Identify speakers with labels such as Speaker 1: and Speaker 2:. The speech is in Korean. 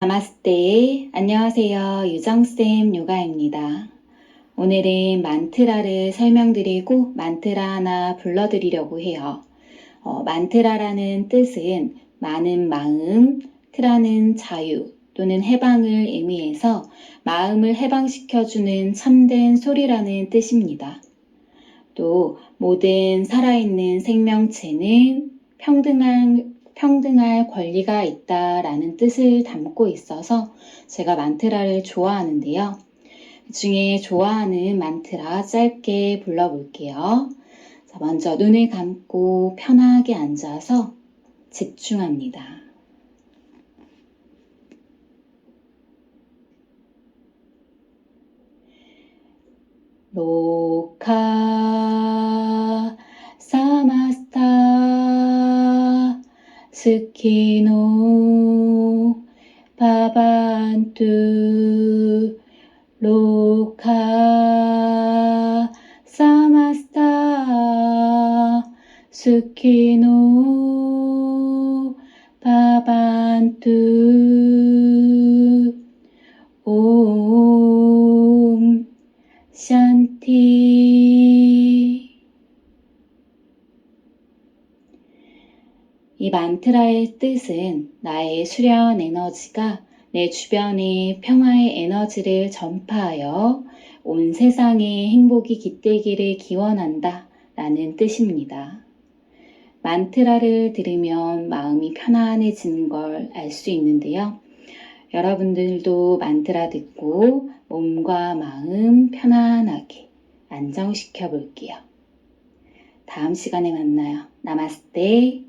Speaker 1: 나마스테. 안녕하세요. 유정쌤 요가입니다. 오늘은 만트라를 설명드리고 만트라 하나 불러드리려고 해요. 어, 만트라라는 뜻은 많은 마음, 트라는 자유 또는 해방을 의미해서 마음을 해방시켜주는 참된 소리라는 뜻입니다. 또 모든 살아있는 생명체는 평등한 평등할 권리가 있다라는 뜻을 담고 있어서 제가 만트라를 좋아하는데요. 그 중에 좋아하는 만트라 짧게 불러볼게요. 자, 먼저 눈을 감고 편하게 앉아서 집중합니다. 로카 月のパバントゥロカサマスター月のパバントオーシャンティ 이 만트라의 뜻은 나의 수련 에너지가 내 주변에 평화의 에너지를 전파하여 온 세상에 행복이 깃들기를 기원한다 라는 뜻입니다. 만트라를 들으면 마음이 편안해지는 걸 알 수 있는데요. 여러분들도 만트라 듣고 몸과 마음 편안하게 안정시켜 볼게요. 다음 시간에 만나요. 나마스테.